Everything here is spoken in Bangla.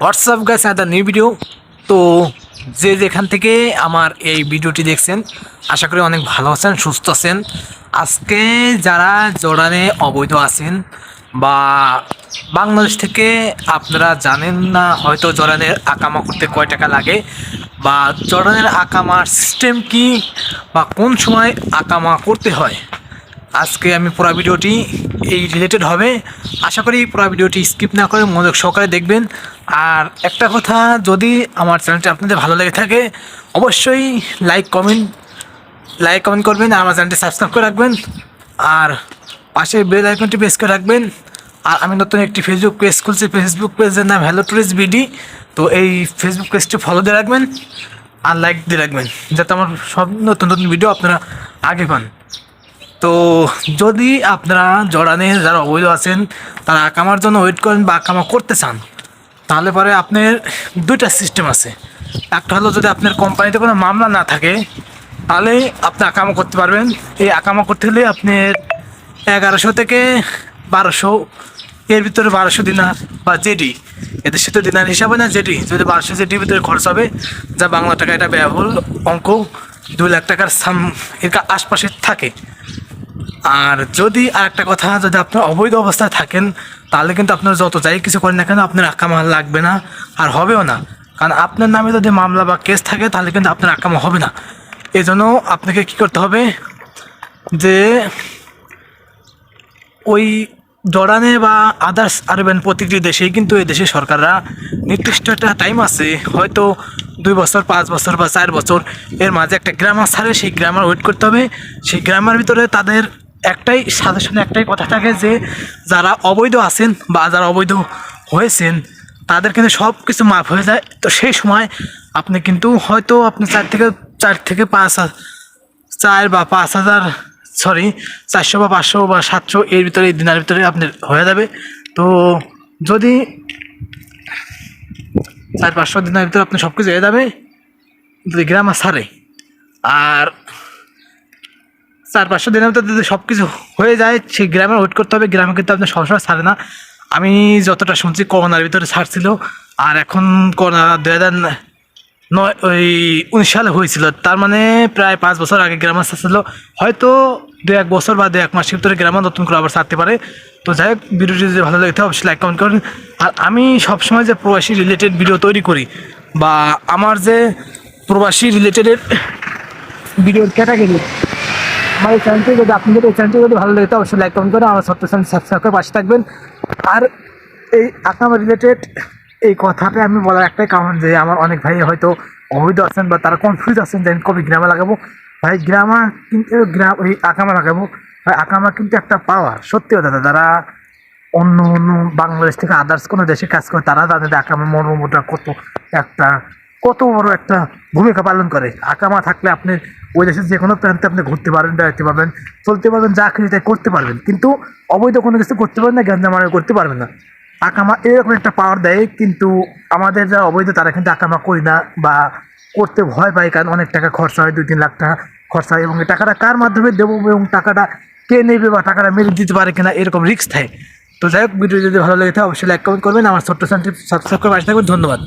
হোয়াটসঅ্যাপ গাইস একটা নিউ ভিডিও তো যে যেখান থেকে আমার এই ভিডিওটি দেখছেন, আশা করি অনেক ভালো আছেন, সুস্থ আছেন। আজকে যারা জর্ডানে অবৈধ আছেন বা বাংলাদেশ থেকে আপনারা জানেন না, হয়তো জর্ডানের আকামা করতে কয় টাকা লাগে বা জর্ডানের আকামার সিস্টেম কি বা কোন সময় আকামা করতে হয়। আজকে আমি পুরো ভিডিওটি এই রিলেটেড হবে। আশা করি পুরো ভিডিওটি স্কিপ না করে মনোযোগ সহকারে দেখবেন। আর একটা কথা, যদি আমার চ্যানেলটি আপনাদের ভালো লেগে থাকে, অবশ্যই লাইক কমেন্ট লাইক কমেন্ট করবেন আর আমার চ্যানেলটি সাবস্ক্রাইব করে রাখবেন। আর পাশে বেল আইকনটি প্রেস করে রাখবেন। আর আমি নতুন একটি ফেসবুক পেজ খুলছি। ফেসবুক পেজের নাম হ্যালো টুরিস্ট বিডি তো এই ফেসবুক পেজটি ফলো দিয়ে রাখবেন আর লাইক দিয়ে রাখবেন। যাতে আমার সব নতুন নতুন ভিডিও আপনারা আগে পান। তো যদি আপনারা জড়ানে যারা অবৈধ আছেন, তারা আকামার জন্য ওয়েট করেন বা আকামা করতে চান, তাহলে পরে আপনার দুইটা সিস্টেম আছে। একটা হলো যদি আপনার কোম্পানিতে কোনো মামলা না থাকে, তাহলে আপনি আকামা করতে পারবেন। এই আকামা করতে হলে আপনার এগারোশো থেকে বারোশো, এর ভিতরে বারোশো দিনার বা জেডি, এদের সাথে দিনার হিসাবে না, জেডি। যদি বারোশো জেডির ভিতরে খরচ হবে, যা বাংলা টাকা এটা ব্যয়বহুল অঙ্ক, দুই লাখ টাকার সাম এর আশপাশে থাকে। আর যদি আর একটা কথা, যদি আপনার অবৈধ অবস্থায় থাকেন, তাহলে কিন্তু আপনার যত যাই কিছু করেন না কেন আপনার আকামা লাগবে না, আর হবেও না। কারণ আপনার নামে যদি মামলা বা কেস থাকে, তাহলে কিন্তু আপনার আকামা হবে না। এই জন্য আপনাকে কী করতে হবে যে, ওই জর্ডানে বা আদার্স আরবেন প্রতিটি দেশেই কিন্তু এই দেশের সরকাররা নির্দিষ্ট একটা টাইম আছে, হয়তো দুই বছর, পাঁচ বছর বা চার বছর, এর মাঝে একটা গ্রামার ছাড়ে সেই গ্রামার ওয়েট করতে হবে। সেই গ্রামার ভিতরে তাদের একটাই সাজেশনে একটাই কথা থাকে যে যারা অবৈধ আছেন বা যারা অবৈধ হয়েছেন, তাদের কিন্তু সব কিছু মাফ হয়ে যায়। তো সেই সময় আপনি কিন্তু হয়তো আপনি চার থেকে চার থেকে পাঁচ চার বা পাঁচ হাজার সরি চারশো বা পাঁচশো বা সাতশো এর ভিতরে, এই দিনের ভিতরে আপনার হয়ে যাবে। তো যদি চার পাঁচশো দিনের ভিতরে আপনি সব কিছু হয়ে যাবে, যদি গ্রামার সারে আর চার পাঁচশো দিনের মধ্যে যদি সব কিছু হয়ে যায়, সেই গ্রামে ওয়েট করতে হবে। গ্রামে কিন্তু আপনার সবসময় ছাড়ে না। আমি যতটা শুনছি, করোনার ভিতরে ছাড়ছিল। আর এখন করোনা দু হাজার নয়, ওই উনিশ সালে হয়েছিল। তার মানে প্রায় পাঁচ বছর আগে গ্রামার ছিল হয়তো দু এক বছর বা দু এক মাসের ভিতরে গ্রামার নতুন করে আবার ছাড়তে পারে। তো যাই হোক, ভিডিওটি যদি ভালো লাগে অবশ্যই লাইক কমেন্ট করুন আর আমি সবসময় যে প্রবাসী রিলেটেড ভিডিও তৈরি করি বা আমার যে প্রবাসী রিলেটেডের ভিডিওর ক্যাটাগরি আমার এই চ্যানেলটি যদি আপনাদের এই চ্যানেলটি যদি ভালো লাগে, তো অবশ্যই লাইক কমেন্ট করে আমার সত্য চ্যানেল সাবস্ক্রাইব করে পাশে থাকবেন। আর এই আকামা রিলেটেড এই কথাটা আমি বলার একটাই কারণ যে আমার অনেক ভাই হয়তো অবৈধ আছেন বা তারা কনফিউজ আছেন যে আমি কবে গ্রামে লাগাবো। ভাই, গ্রামা কিন্তু, গ্রাম ওই আকামা লাগাবো। ভাই, আকামা কিন্তু একটা পাওয়ার সত্যি কথা। যারা অন্য অন্য বাংলাদেশ থেকে আদার্স কোনো দেশে কাজ করে, তারা তাদের আকামা মর্মটা কত একটা কত বড় একটা ভূমিকা পালন করে। আকামা থাকলে আপনি ওই দেশের যে কোনো প্রান্তে আপনি ঘুরতে পারবেন বেড়াতে পারবেন, চলতে পারবেন, যা খুশি তাই করতে পারবেন। কিন্তু অবৈধ কোনো কিছু করতে পারবেন না গ্যাঞ্জামারে করতে পারবেন না। আকামা এরকম একটা পাওয়ার দেয়, কিন্তু আমাদের যারা অবৈধ, তারা কিন্তু আকামা করি না বা করতে ভয় পায়, কারণ অনেক টাকা খরচা হয় দুই তিন লাখ টাকা খরচা হয়, এবং টাকাটা কার মাধ্যমে দেবো এবং টাকাটা কে নেবে বা টাকাটা মেরে দিতে পারে কিনা এরকম রিস্ক থাকে। তো যাই হোক ভিডিও যদি ভালো লেগে থাকে, অবশ্যই লাইক কমেন্ট করবেন। আমার ছোট্ট চ্যানেলটি সাবস্ক্রাইব করে পাশে থাকবেন। ধন্যবাদ।